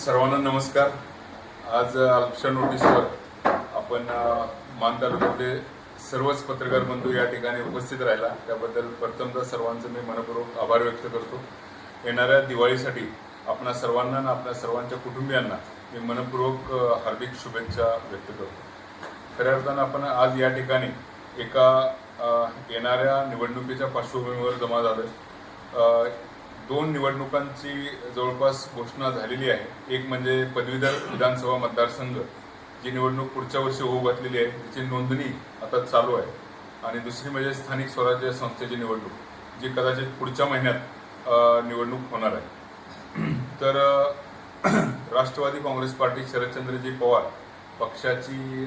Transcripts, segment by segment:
सर्वांना नमस्कार. आज अल्पशा नोटीसवर आपण मान तालुक्यामध्ये सर्वच पत्रकार बंधू या ठिकाणी उपस्थित राहिला. त्याबद्दल प्रथमतः सर्वांचं मी मनपूर्वक आभार व्यक्त करतो. येणाऱ्या दिवाळीसाठी आपणा सर्वांना आणि आपल्या सर्वांच्या कुटुंबियांना मी मनपूर्वक हार्दिक शुभेच्छा व्यक्त करतो. खऱ्या अर्थानं आपण आज या ठिकाणी एका येणाऱ्या निवडणुकीच्या पार्श्वभूमीवर जमा झालो दोन निवडणुकांची जवळपास घोषणा झालेली आहे. एक म्हणजे पदवीधर विधानसभा मतदारसंघ जी निवडणूक पुढच्या वर्षी होऊ घातलेली आहे तिची नोंदणी आता चालू आहे. आणि दुसरी म्हणजे स्थानिक स्वराज्य संस्थेची निवडणूक जी कदाचित पुढच्या महिन्यात निवडणूक होणार आहे. तर राष्ट्रवादी काँग्रेस पार्टी शरदचंद्रजी पवार पक्षाची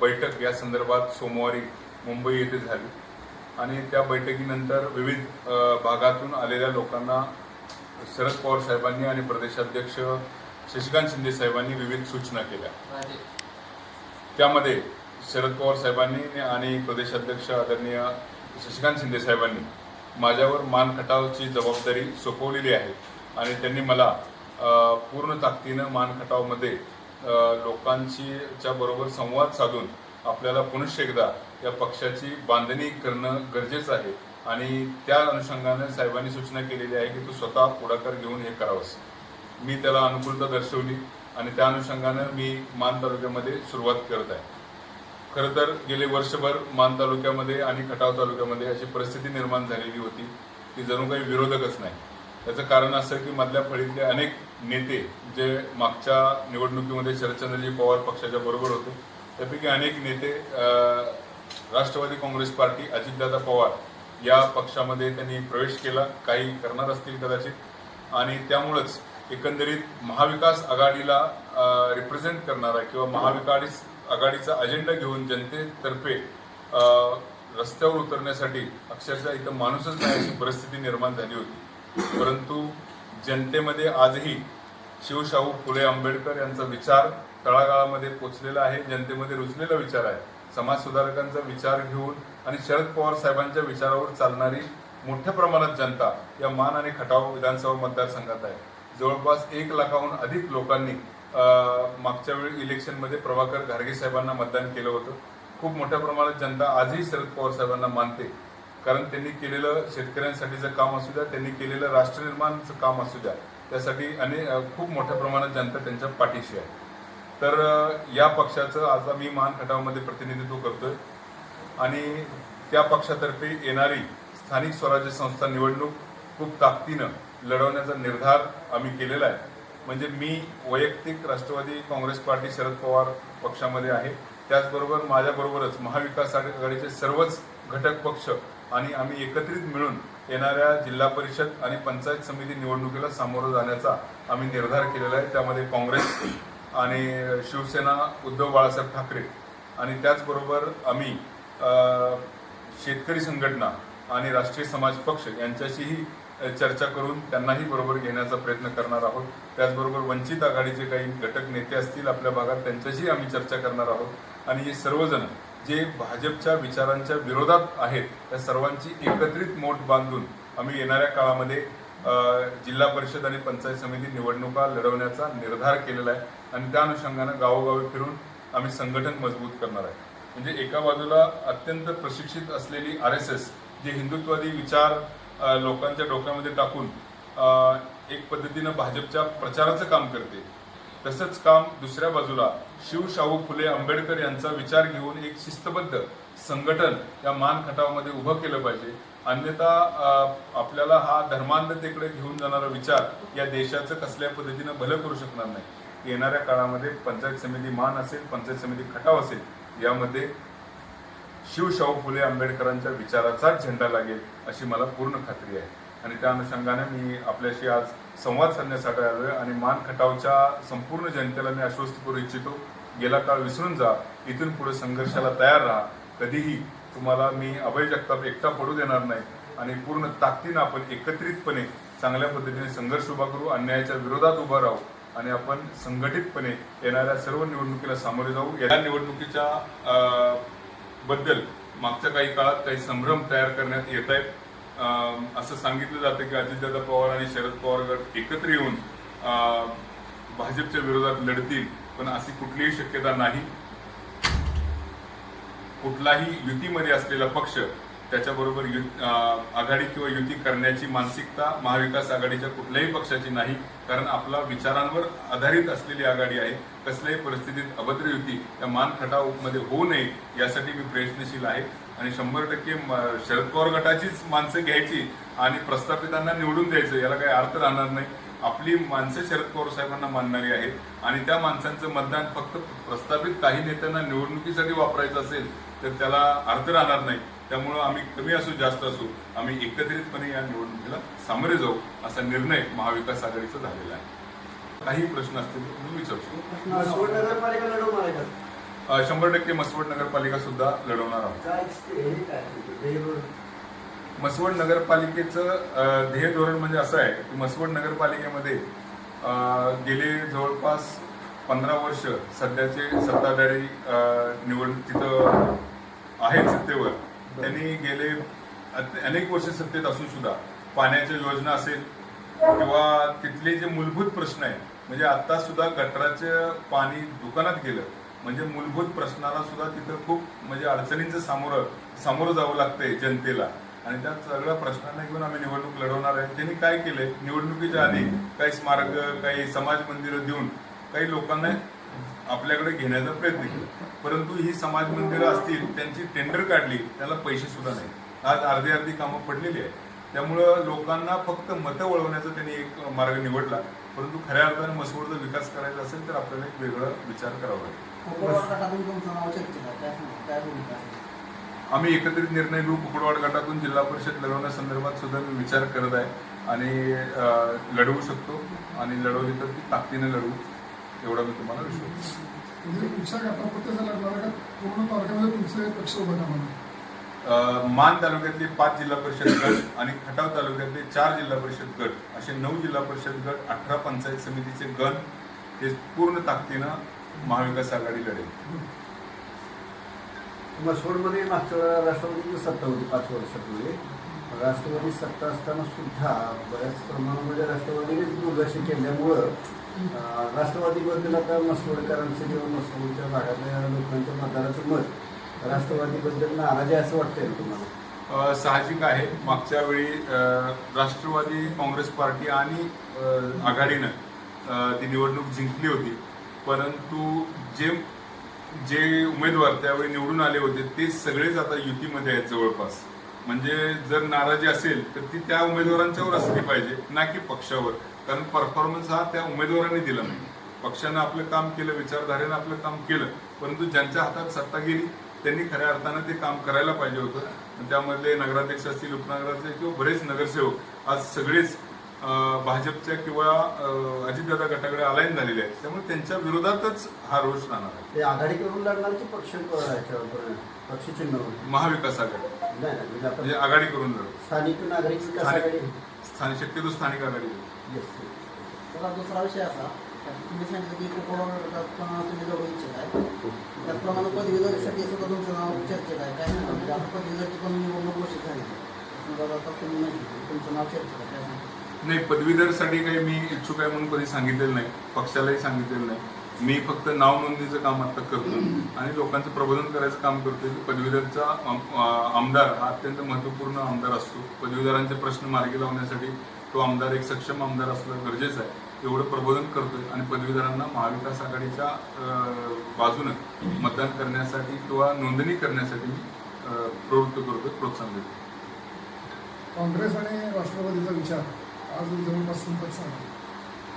बैठक या संदर्भात सोमवारी मुंबई येथे झाली. आणि त्या बैठकीनंतर विविध भागातून आलेल्या लोकांना शरद पवार साहेबांनी आणि प्रदेशाध्यक्ष शशिकांत शिंदे साहेबांनी विविध सूचना केल्या. त्यामध्ये शरद पवार साहेबांनी आणि प्रदेशाध्यक्ष आदरणीय शशिकांत शिंदे साहेबांनी माझ्यावर मान खटावची जबाबदारी सोपवलेली आहे आणि त्यांनी मला पूर्ण ताकदीनं मान खटावमध्ये अ, लोकांची च्या बरोबर संवाद साधून आपल्याला पुनश्च एकदा या पक्षाची बांधणी करणं गरजेचं आहे. आणि त्या अनुषंगाने साहेबांनी सूचना केलेली आहे की तू स्वतः पुढाकार घेऊन हे करावंस. मी त्याला अनुकूलता दर्शवली आणि त्या अनुषंगानं मी मान तालुक्यामध्ये सुरुवात करत आहे. खरं तर गेले वर्षभर मान तालुक्यामध्ये आणि खटाव तालुक्यामध्ये अशी परिस्थिती निर्माण झालेली होती की जणू काही विरोधकच नाही. त्याचं कारण असं की मधल्या फळीतले अनेक नेते जे मागच्या निवडणुकीमध्ये शरदचंद्रजी पवार पक्षाच्या बरोबर होते त्यापैकी अनेक नेते राष्ट्रवादी काँग्रेस पार्टी अजितदादा पवार या पक्षामध्ये त्यांनी प्रवेश केला. काही करणार असतील कदाचित. आणि त्यामुळंच एकंदरीत महाविकास आघाडीला रिप्रेझेंट करणारा किंवा महाविकास आघाडीचा अजेंडा घेऊन जनतेतर्फे रस्त्यावर उतरण्यासाठी अक्षरशः इथं माणूसच नाही अशी परिस्थिती निर्माण झाली होती. परंतु जनतेमध्ये आजही शिवशाहू फुले आंबेडकर यांचा विचार तळागाळामध्ये पोचलेला आहे. जनतेमध्ये रुजलेला विचार आहे. समाज सुधारकांचा विचार घेऊन आणि शरद पवार साहेबांच्या विचारावर चालणारी मोठ्या प्रमाणात जनता या मान आणि खटाव विधानसभा मतदारसंघात आहे. जवळपास एक लाखाहून अधिक लोकांनी मागच्या वेळी इलेक्शनमध्ये प्रभाकर घारगे साहेबांना मतदान केलं होतं. खूप मोठ्या प्रमाणात जनता आजही शरद पवार साहेबांना मानते. कारण त्यांनी केलेलं शेतकऱ्यांसाठीचं काम असू द्या त्यांनी केलेलं राष्ट्रनिर्माणचं काम असू द्या त्यासाठी अनेक खूप मोठ्या प्रमाणात जनता त्यांच्या पाठीशी आहे. तर या पक्षाचं आज आम्ही मान खटावमध्ये प्रतिनिधित्व करतोय. आणि त्या पक्षातर्फे येणारी स्थानिक स्वराज्य संस्था निवडणूक खूप ताकदीनं लढवण्याचा निर्धार आम्ही केलेला आहे. म्हणजे मी वैयक्तिक राष्ट्रवादी काँग्रेस पार्टी शरद पवार पक्षामध्ये आहे. त्याचबरोबर माझ्याबरोबरच महाविकास आघाडीचे सर्वच घटक पक्ष आणि आम्ही एकत्रित मिळून येणाऱ्या जिल्हा परिषद आणि पंचायत समिती निवडणुकीला सामोरं जाण्याचा आम्ही निर्धार केलेला आहे. त्यामध्ये काँग्रेस आणि शिवसेना उद्धव बाळासाहेब ठाकरे आणि त्याचबरोबर आम्ही शेतकरी संघटना आणि राष्ट्रीय समाज पक्ष यांच्याशीही चर्चा करून त्यांनाही बरोबर घेण्याचा प्रयत्न करणार आहोत. त्याचबरोबर वंचित आघाडीचे काही घटक नेते असतील आपल्या भागात त्यांच्याशी आम्ही चर्चा करणार आहोत. आणि हे सर्वजण जे भाजपच्या विचारांच्या विरोधात आहेत त्या सर्वांची एकत्रित मोठ बांधून आम्ही येणाऱ्या काळामध्ये जिल्हा परिषद आणि पंचायत समिती निवडणुका लढवण्याचा निर्धार केलेला आहे. आणि त्या अनुषंगानं गावोगावी फिरून आम्ही संघटन मजबूत करणार आहे. म्हणजे एका बाजूला अत्यंत प्रशिक्षित असलेली आर एस एस जे हिंदुत्वादी विचार लोकांच्या डोक्यामध्ये टाकून एक पद्धतीनं भाजपच्या प्रचाराचं काम करते. तसंच काम दुसऱ्या बाजूला शिवशाहू फुले आंबेडकर यांचा विचार घेऊन एक शिस्तबद्ध संघटन या मान खटावमध्ये उभं केलं पाहिजे. अन्यथा आपल्याला हा धर्मांधतेकडे घेऊन जाणारा विचार या देशाचं कसल्या पद्धतीनं भलं करू शकणार नाही. येणाऱ्या काळामध्ये पंचायत समिती मान असेल पंचायत समिती खटाव असेल यामध्ये शिवशाहू फुले आंबेडकरांच्या विचाराचाच झेंडा लागेल अशी मला पूर्ण खात्री आहे. आणि त्या अनुषंगाने मी आपल्याशी आज संवाद साधण्यासाठी आलोय आणि मान खटावच्या संपूर्ण जनतेला मी आश्वस्त करू इच्छितो. गेला काळ विसरून जा इथून पुढे संघर्षाला तयार राहा कधीही तुम्हाला मी अभय जगताप एकटा पडू देणार नाही आणि पूर्ण ताकदीनं आपण एकत्रितपणे चांगल्या पद्धतीने संघर्ष उभा करू अन्यायाच्या विरोधात उभा राहू आणि आपण संघटितपणे येणाऱ्या सर्व निवडणुकीला सामोरे जाऊ. या निवडणुकीच्या बद्दल मागच्या काही काळात काही संभ्रम तयार करण्यात येत आहेत. असं सांगितलं जातं की अजितदादा पवार आणि शरद पवार गट एकत्र येऊन भाजपच्या विरोधात लढतील पण अशी कुठलीही शक्यता नाही. कुठलाही युतीमध्ये असलेला पक्ष त्याच्याबरोबर यु आघाडी किंवा युती करण्याची मानसिकता महाविकास आघाडीच्या कुठल्याही पक्षाची नाही कारण आपला विचारांवर आधारित असलेली आघाडी आहे. कसल्याही परिस्थितीत अभद्र युती त्या मानखटावमध्ये होऊ नये यासाठी मी प्रयत्नशील आहे. आणि शंभर टक्के शरद पवार गटाचीच माणसं घ्यायची आणि प्रस्थापितांना निवडून द्यायचं याला काही अर्थ राहणार नाही. आपली माणसं शरद पवार साहेबांना मानणारी आहेत. आणि त्या माणसांचं मतदान फक्त प्रस्थापित काही नेत्यांना निवडणुकीसाठी वापरायचं असेल तर त्याला अर्थ राहणार नाही. त्यामुळं आम्ही कमी असू जास्त असू आम्ही एकत्रितपणे या निवडणुकीला सामोरे जाऊ असा निर्णय महाविकास आघाडीचा झालेला आहे. काही प्रश्न असतील तर तुम्ही विचारू शकता. मसवड नगरपालिका लढवणार आहे का? अं, शंभर टक्के मसवड नगरपालिका सुद्धा लढवणार आहोत. मसवड नगरपालिकेचं ध्येय धोरण म्हणजे असं आहे की मसवड नगरपालिकेमध्ये गेले जवळपास पंधरा वर्ष सध्याचे सत्ताधारी निवडणूक निवड तिथं आहेत सत्तेवर. त्यांनी गेले अनेक वर्ष सत्तेत असून सुद्धा पाण्याच्या योजना असेल किंवा तिथले जे मूलभूत प्रश्न आहेत म्हणजे आता सुद्धा गटराचं पाणी दुकानात गेलं म्हणजे मूलभूत प्रश्नाला सुद्धा तिथं खूप म्हणजे अडचणींचं सामोरं सामोरं जावं लागतंय जनतेला. आणि त्या सगळ्या प्रश्नांना घेऊन आम्ही निवडणूक लढवणार आहे. त्यांनी काय केलंय निवडणुकीच्या आधी काही स्मारक काही समाज मंदिरं देऊन काही लोकांना आपल्याकडे घेण्याचा प्रयत्न केला. परंतु ही समाज मंदिरं असतील त्यांची टेंडर काढली त्याला पैसे सुद्धा नाही. आज अर्धी अर्धी कामं पडलेली आहे त्यामुळं लोकांना फक्त मतं वळवण्याचा त्यांनी एक मार्ग निवडला. परंतु खऱ्या अर्थाने मसवडचा विकास करायचा असेल तर आपल्याला एक वेगळा विचार करावा लागेल. आम्ही एकत्रित निर्णय घेऊ कुकडवाड गटातून जिल्हा परिषद लढवण्यासंदर्भात सुद्धा मी विचार करत आहे आणि लढवू शकतो आणि लढवली तर ती ताकदीने लढवू एवढा मी तुम्हाला विश्वास मान तालुक्यातले पाच जिल्हा परिषद गट आणि खटाव तालुक्यातले चार जिल्हा परिषद गट असे नऊ जिल्हा परिषद गट अठरा पंचायत समितीचे गण हे पूर्ण ताकदीनं महाविकास आघाडी लढेल. मसवडमध्ये मागच्या वेळेला राष्ट्रवादीची सत्ता होती पाच वर्षापूर्वी राष्ट्रवादी सत्ता असताना सुद्धा बऱ्याच प्रमाणामध्ये राष्ट्रवादीनेच दुर्लक्ष केल्यामुळं राष्ट्रवादीबद्दल आता मसवडकरांचं किंवा मसवडच्या भागातल्या लोकांच्या मतदाराचं मत राष्ट्रवादीबद्दल नाराजी असं वाटतंय तुम्हाला? साहजिक आहे. मागच्या वेळी राष्ट्रवादी काँग्रेस पार्टी आणि आघाडीनं ती निवडणूक जिंकली होती. परंतु जे जे उमेदवार त्यावेळी निवडून आले होते ते सगळेच आता युतीमध्ये आहेत जवळपास. म्हणजे जर नाराजी असेल तर ती त्या उमेदवारांच्यावर असली पाहिजे ना की पक्षावर. कारण परफॉर्मन्स हा त्या उमेदवारांनी दिला नाही. पक्षानं आपलं काम केलं विचारधारेनं आपलं काम केलं परंतु ज्यांच्या हातात सत्ता गेली त्यांनी खऱ्या अर्थानं ते काम करायला पाहिजे होतं. त्यामधले नगराध्यक्ष असतील उपनगराध्यक्ष किंवा बरेच नगरसेवक आज सगळेच भाजपच्या किंवा अजितदादा गटाकडे अलाईन झालेले आहेत. त्यामुळे त्यांच्या विरोधातच हा रोष राहणार आहे. ते आघाडी करून लढणार की पक्ष पक्ष चिन्हावर महाविकास आघाडी. नाही नाही म्हणजे म्हणजे आघाडी करून लढू. स्थानिक नागरिक विकास आघाडी. स्थानिक शक्यतो स्थानिक आघाडी दुसरा विषय असा. की तुम्ही सांगितलं की पण तुम्ही लढू इच्छित आहे त्याचप्रमाणे पदवीधरसाठी सुद्धा तुमचं नाव चर्चेत आहे. काय सांगा म्हणजे आता पदवीधरची पण निवडणूक घोषित झाली. समजा आता तुम्ही नाही. तुमचं नाव चर्चेत आहे. नाही पदवीधरसाठी काही मी इच्छुक आहे म्हणून कधी सांगितलेलं नाही. पक्षालाही सांगितलेलं नाही. मी फक्त नाव नोंदणीचं काम आता करतो आणि लोकांचं प्रबोधन करायचं काम करतोय. की पदवीधरचा आमदार हा अत्यंत महत्त्वपूर्ण आमदार असतो. पदवीधरांचे प्रश्न मार्गी लावण्यासाठी तो आमदार एक सक्षम आमदार असणं गरजेचं आहे. एवढं प्रबोधन करतोय आणि पदवीधरांना महाविकास आघाडीच्या अं, बाजूनं मतदान करण्यासाठी किंवा नोंदणी करण्यासाठी प्रवृत्त करतोय प्रोत्साहन देतो काँग्रेस आणि राष्ट्रवादीचा विचार. आज जवळपास संपत चालला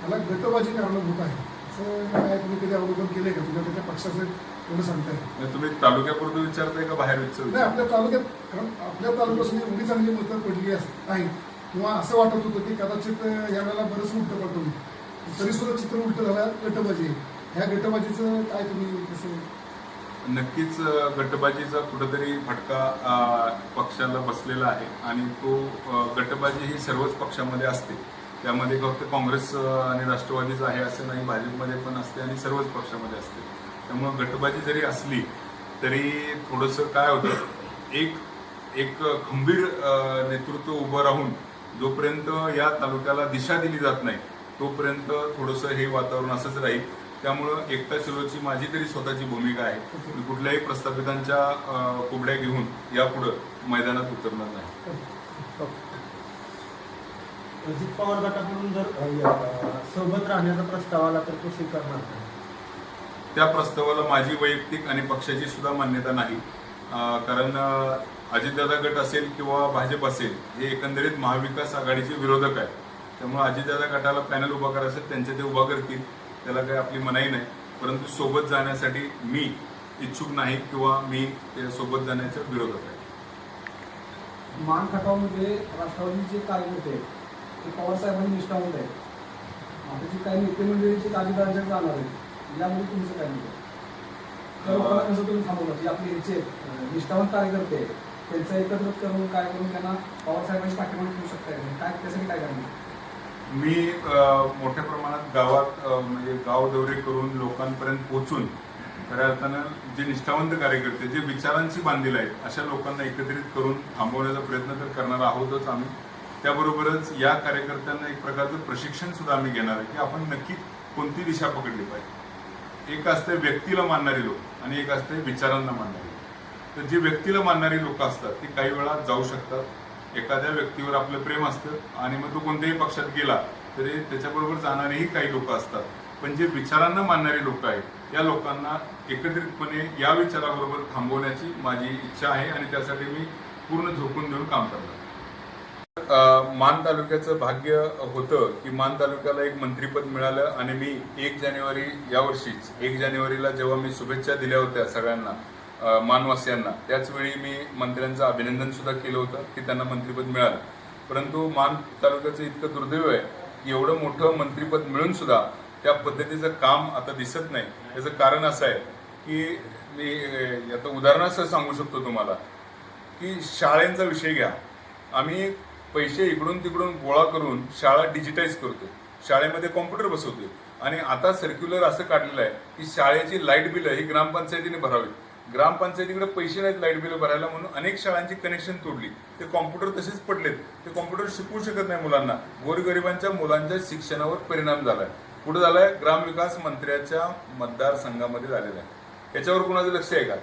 त्याला गटबाजी कारणीभूत आहे. असं काय तुम्ही कधी अवलोकन केलंय का? तुझ्या त्याच्या पक्षाचं एवढं सांगताय. तुम्ही तालुक्यापुरतं विचारताय का बाहेर नाही विचारताय आपल्या तालुक्यात कारण आपल्या तालुक्यापासून एवढी चांगली मतं पडली आहेत. किंवा असं वाटत होतं की कदाचित यावेळेला बरंच उलटं पडतो तरी सुद्धा चित्र उलटं झालं गटबाजी. आहे. ह्या गटबाजीचं काय तुम्ही कसं नक्कीच गटबाजीचा कुठंतरी फटका पक्षाला बसलेला आहे आणि तो गटबाजी ही सर्वच पक्षामध्ये असते. त्यामध्ये फक्त काँग्रेस आणि राष्ट्रवादीच आहे असं नाही भाजपमध्ये पण असते आणि सर्वच पक्षामध्ये असते. त्यामुळं गटबाजी जरी असली तरी थोडंसं काय होतं एक एक खंबीर नेतृत्व उभं राहून जोपर्यंत या तालुक्याला दिशा दिली जात नाही तोपर्यंत थोडंसं हे वातावरण असंच राहील. त्यामुळं एकता चलोची माझी तरी स्वतःची भूमिका आहे. मी कुठल्याही प्रस्थापितांच्या कुबड्या घेऊन यापुढं मैदानात उतरणार नाही. अजित पवार गटाकडून जर सोबत राहण्याचा प्रस्ताव आला तर तो स्वीकारणार का? त्या प्रस्तावाला माझी वैयक्तिक आणि पक्षाची सुद्धा मान्यता नाही. कारण अजितदादा गट असेल किंवा भाजप असेल हे एकंदरीत महाविकास आघाडीचे विरोधक आहेत. त्यामुळे अजितदादा गटाला पॅनल उभा करायचं असेल त्यांचे ते उभा करतील. त्याला काही आपली मनाई नाही. परंतु सोबत जाण्यासाठी मी इच्छुक नाही किंवा मी त्या सोबत जाण्याच्या विरोधक आहे. मान खटावमध्ये राष्ट्रवादीचे कार्यकर्ते ते पवार साहेबांनी निष्ठावंत आहेत. आता जी काही नेते मंडळीची अजितदारांच्या जाणार आहेत यामध्ये तुमचं काय आहे? त्या लोकांना कसं तुम्ही थांबवलं जे आपले यांचे निष्ठावंत कार्यकर्ते त्यांचं एकत्रित करून काय करून त्यांना पवार साहेबांची पाठिंबा ठेवू शकताय काय त्यासाठी काय करणार? मी मोठ्या प्रमाणात गावात म्हणजे गाव दौरे करून लोकांपर्यंत पोहोचून खऱ्या अर्थानं जे निष्ठावंत कार्यकर्ते जे विचारांशी बांधील आहेत अशा लोकांना एकत्रित करून थांबवण्याचा प्रयत्न तर करणार आहोतच आम्ही. त्याबरोबरच या कार्यकर्त्यांना एक प्रकारचं प्रशिक्षण सुद्धा आम्ही घेणार आहे की आपण नक्की कोणती दिशा पकडली पाहिजे. एक असते व्यक्तीला मानणारी लोक आणि एक असते विचारांना मानणारी लोक. तर जी व्यक्तीला मानणारी लोक असतात ती काही वेळा जाऊ शकतात एखाद्या व्यक्तीवर आपलं प्रेम असतं आणि मग तो कोणत्याही पक्षात गेला तरी त्याच्याबरोबर जाणारेही काही लोक असतात. पण जे विचारांना मानणारे लोक आहेत या लोकांना एकत्रितपणे या विचाराबरोबर थांबवण्याची माझी इच्छा आहे आणि त्यासाठी मी पूर्ण झोकून देऊन काम करणार मान तालुक्याचं भाग्य होतं की मान तालुक्याला एक मंत्रीपद मिळालं आणि मी एक जानेवारी यावर्षीच एक जानेवारीला जेव्हा मी शुभेच्छा दिल्या होत्या सगळ्यांना मानवासियांना त्याचवेळी मी मंत्र्यांचं अभिनंदन सुद्धा केलं होतं की त्यांना मंत्रीपद मिळालं. परंतु मान तालुक्याचं इतकं दुर्दैव आहे की एवढं मोठं मंत्रीपद मिळून सुद्धा त्या पद्धतीचं काम आता दिसत नाही. याचं कारण असं आहे की मी आता उदाहरणासह सांगू शकतो तुम्हाला की शाळेंचा विषय घ्या. आम्ही पैसे इकडून तिकडून गोळा करून शाळा डिजिटाईज करतो शाळेमध्ये कॉम्प्युटर बसवतो आणि आता सर्क्युलर असं काढलेलं आहे की शाळेची लाइट बिलं ही ग्रामपंचायतीने भरावी ग्रामपंचायतीकडे पैसे नाहीत लाइट बिल भरायला म्हणून अनेक शाळांची कनेक्शन तोडली. ते कॉम्प्युटर तसेच पडलेत. ते कॉम्प्युटर शिकवू शकत नाही मुलांना. गोरगरिबांच्या मुलांच्या शिक्षणावर परिणाम झालाय. पुढे झालाय ग्रामविकास मंत्र्याच्या मतदारसंघामध्ये झालेला आहे. याच्यावर कुणाचं लक्ष आहे का?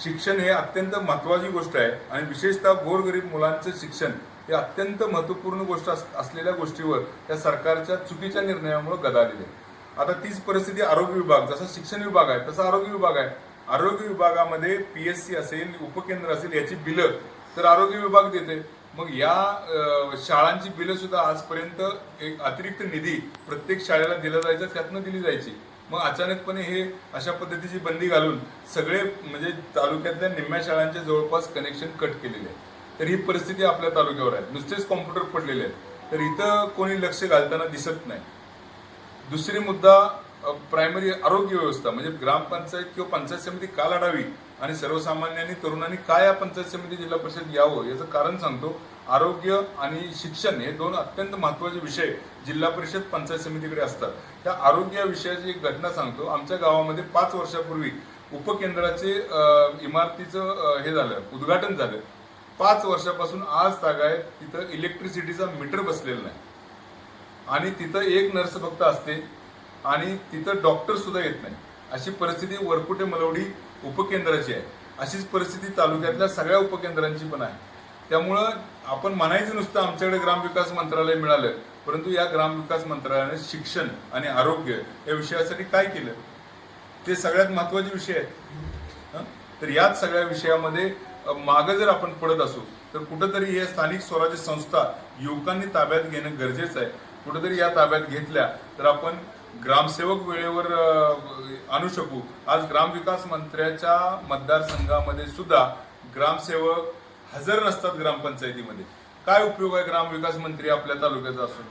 शिक्षण हे अत्यंत महत्वाची गोष्ट आहे आणि विशेषतः गोरगरीब मुलांचं शिक्षण हे अत्यंत महत्त्वपूर्ण गोष्ट अस- असलेल्या गोष्टीवर त्या सरकारच्या चुकीच्या निर्णयामुळे गदालेली आहे आता तीच परिस्थिती आरोग्य विभाग जसा शिक्षण विभाग आहे तसा आरोग्य विभाग आहे. आरोग्य विभागामध्ये पी एस सी असेल उपकेंद्र असेल याची बिलं. तर आरोग्य विभाग देते. मग या शाळांची बिलं सुद्धा आजपर्यंत एक अतिरिक्त निधी प्रत्येक शाळेला दिला जायचा त्यातनं दिली जायची. मग अचानकपणे हे अशा पद्धतीची बंदी घालून सगळे म्हणजे तालुक्यातल्या निम्म्या शाळांच्या जवळपास कनेक्शन कट केलेले आहे तर ही परिस्थिती आपल्या तालुक्यावर आहे. नुसतेच कॉम्प्युटर पडलेले आहेत. तर इथं कोणी लक्ष घालताना दिसत नाही. दुसरी मुद्दा प्रायमरी आरोग्य व्यवस्था म्हणजे ग्रामपंचायत किंवा पंचायत समिती का लढावी आणि सर्वसामान्यांनी तरुणांनी काय या पंचायत समिती जिल्हा परिषद यावं याचं कारण सांगतो. आरोग्य आणि शिक्षण हे दोन अत्यंत महत्त्वाचे विषय जिल्हा परिषद पंचायत समितीकडे असतात. त्या आरोग्य विषयाची एक घटना सांगतो. आमच्या गावामध्ये पाच वर्षापूर्वी उपकेंद्राचे इमारतीचं हे झालं उद्घाटन झालं. पाच वर्षापासून आज तागायत तिथं इलेक्ट्रिसिटीचा मीटर बसलेला नाही. आणि तिथं एक नर्स फक्त असते. आणि तिथं डॉक्टर सुद्धा येत नाही. अशी परिस्थिती वरकुटे मलवडी उपकेंद्राची आहे. अशीच परिस्थिती तालुक्यातल्या सगळ्या उपकेंद्रांची पण आहे. त्यामुळं आपण म्हणायचं नुसतं आमच्याकडे ग्रामविकास मंत्रालय मिळालं परंतु या ग्रामविकास मंत्रालयाने शिक्षण आणि आरोग्य या विषयासाठी काय केलं? ते सगळ्यात महत्त्वाचे विषय आहेत. तर याच सगळ्या विषयामध्ये मागं जर आपण पडत असू तर कुठंतरी हे स्थानिक स्वराज्य संस्था युवकांनी ताब्यात घेणं गरजेचं आहे. कुठंतरी या ताब्यात घेतल्या तर आपण ग्रामसेवक वेळेवर आणू शकू. आज ग्रामविकास मंत्र्याच्या मतदारसंघामध्ये सुद्धा ग्रामसेवक हजर नसतात ग्रामपंचायतीमध्ये. काय उपयोग आहे ग्रामविकास मंत्री आपल्या तालुक्याचा असून?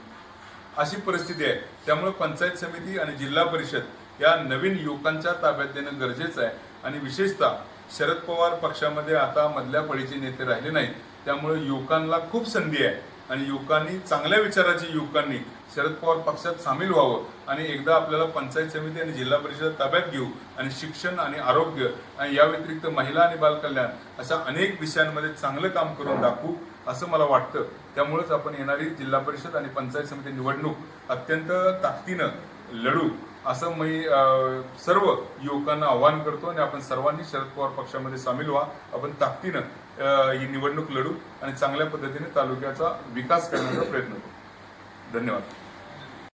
अशी परिस्थिती आहे. त्यामुळे पंचायत समिती आणि जिल्हा परिषद या नवीन युवकांच्या ताब्यात देणं गरजेचं आहे. आणि विशेषतः शरद पवार पक्षामध्ये आता मधल्या पळीचे नेते राहिले नाहीत. त्यामुळे युवकांना खूप संधी आहे. आणि युवकांनी चांगल्या विचाराची युवकांनी शरद पवार पक्षात सामील व्हावं आणि एकदा आपल्याला पंचायत समिती आणि जिल्हा परिषद ताब्यात घेऊ आणि शिक्षण आणि आरोग्य आणि या व्यतिरिक्त महिला आणि बालकल्याण अशा अनेक विषयांमध्ये चांगलं काम करून दाखवू असं मला वाटतं. त्यामुळेच आपण येणारी जिल्हा परिषद आणि पंचायत समिती निवडणूक अत्यंत ताकदीनं लढू असं मी अं, सर्व युवकांना आवाहन करतो आणि आपण सर्वांनी शरद पवार पक्षामध्ये सामील व्हा. आपण ताकदीनं ही निवडणूक लढू आणि चांगल्या पद्धतीने तालुक्याचा विकास करण्याचा प्रयत्न करू. धन्यवाद.